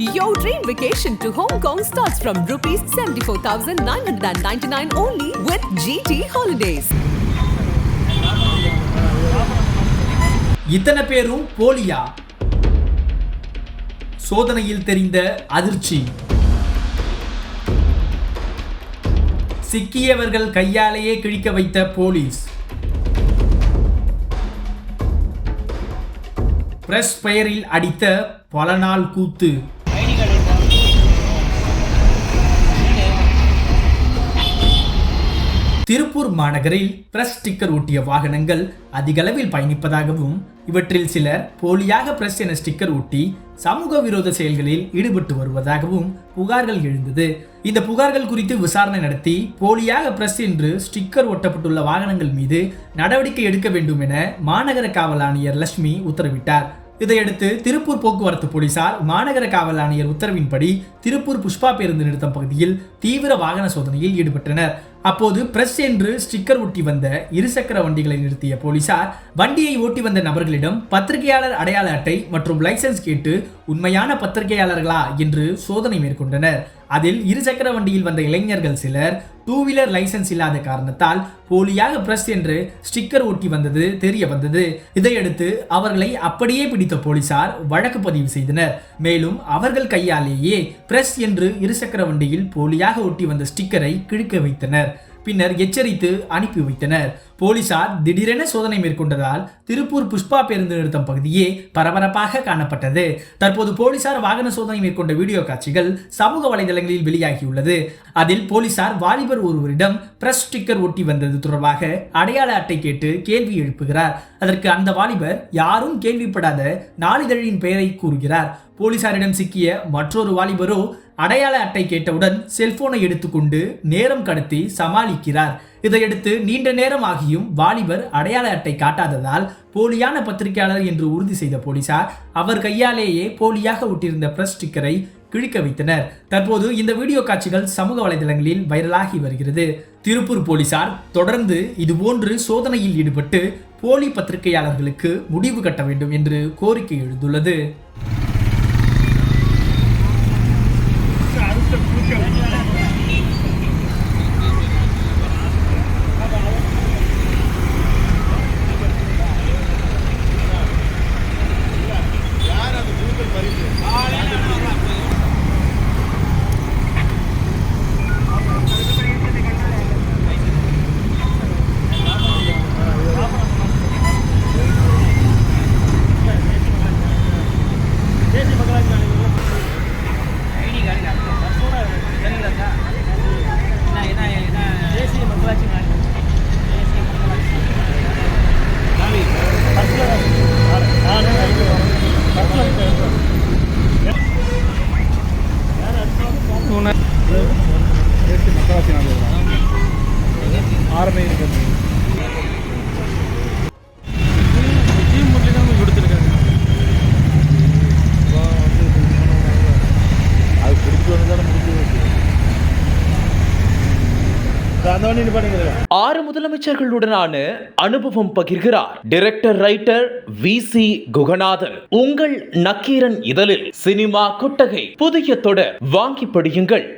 Your dream vacation to Hong Kong starts from rupees 74,999 only with GT Holidays. இத்தனை பேரும் போலியா? சோதனையில் தெரிந்த அதிர்ச்சி. சிக்கியவர்கள் கையாலேயே கிழிக்க வைத்த போலீஸ். பிரஸ் பெயரில் அடித்த பல நாள் கூத்து. திருப்பூர் மாநகரில் பிரஸ் ஸ்டிக்கர் ஒட்டிய வாகனங்கள் அதிகளவில் பயணிப்பதாகவும் இவற்றில் சிலர் போலியாக பிரஸ் என ஸ்டிக்கர் ஒட்டி சமூக விரோத செயல்களில் ஈடுபட்டு வருவதாகவும் புகார்கள் எழுந்தது. இந்த புகார்கள் குறித்து விசாரணை நடத்தி போலியாக பிரஸ் என்று ஸ்டிக்கர் ஒட்டப்பட்டுள்ள வாகனங்கள் மீது நடவடிக்கை எடுக்க வேண்டும் என மாநகர காவல் ஆணையர் லட்சுமி உத்தரவிட்டார். இதையடுத்து திருப்பூர் போக்குவரத்து போலீசார் மாநகர காவல் ஆணையர் உத்தரவின்படி திருப்பூர் புஷ்பா பேருந்து நிறுத்தம் பகுதியில் தீவிர வாகன சோதனையில் ஈடுபட்டனர். அப்போது பிரஸ் என்று ஸ்டிக்கர் ஒட்டி வந்த இருசக்கர வண்டிகளை நிறுத்திய போலீசார் வண்டியை ஓட்டி வந்த நபர்களிடம் பத்திரிகையாளர் அடையாள அட்டை மற்றும் லைசென்ஸ் கேட்டு உண்மையான பத்திரிகையாளர்களா? என்று சோதனை மேற்கொண்டனர். அதில் இருசக்கர வண்டியில் வந்த இளைஞர்கள் சிலர் டூ வீலர் லைசென்ஸ் இல்லாத காரணத்தால் போலியாக பிரஸ் என்று ஸ்டிக்கர் ஒட்டி வந்தது தெரிய வந்தது. இதையடுத்து அவர்களை அப்படியே பிடித்த போலீசார் வழக்கு பதிவு செய்தனர். மேலும் அவர்கள் கையாலேயே பிரஸ் என்று இருசக்கர வண்டியில் போலியாக ஒட்டி வந்த ஸ்டிக்கரை கிழிக்க வைத்தனர். பின்னர் எச்சரித்து அனுப்பி வைத்தனர். போலீசார் திடீரென சோதனை மேற்கொண்டதால் திருப்பூர் புஷ்பா பேருந்து நிறுத்தம் பகுதியே பரபரப்பாக காணப்பட்டது. தற்போது போலீசார் வாகன சோதனை மேற்கொண்ட வீடியோ காட்சிகள் சமூக வலைதளங்களில் வெளியாகியுள்ளது. அதில் போலீசார் வாலிபர் ஒருவரிடம் பிரஸ் ஸ்டிக்கர் ஒட்டி வந்தது தொடர்பாக அடையாள அட்டை கேட்டு கேள்வி எழுப்புகிறார். அதற்கு அந்த வாலிபர் யாரும் கேள்விப்படாத நாளிதழின் பெயரை கூறுகிறார். போலீசாரிடம் சிக்கிய மற்றொரு வாலிபரோ அடையாள அட்டை கேட்டவுடன் செல்போனை எடுத்துக்கொண்டு நேரம் கடத்தி சமாளிக்கிறார். இதையடுத்து நீண்ட நேரம் ஆகியும் வாலிபர் அடையாள அட்டை காட்டாததால் போலியான பத்திரிகையாளர் என்று உறுதி செய்த போலீசார் அவர் கையாலேயே போலியாக ஒட்டியிருந்த பிரஸ் ஸ்டிக்கரை கிழிக்க வைத்தனர். தற்போது இந்த வீடியோ காட்சிகள் சமூக வலைதளங்களில் வைரலாகி வருகிறது. திருப்பூர் போலீசார் தொடர்ந்து இதுபோன்று சோதனையில் ஈடுபட்டு போலி பத்திரிகையாளர்களுக்கு முடிவு கட்ட வேண்டும் என்று கோரிக்கை எழுந்துள்ளது. அது பிடிச்சி வந்து தானே முடிஞ்சு ஆறு முதலமைச்சர்களுடனான அனுபவம் பகிர்கிறார். Director writer V C Guganathan. உங்கள் நக்கீரன் இதழில் சினிமா கொட்டகை. புதிய தொடர். வாங்கி படியுங்கள்.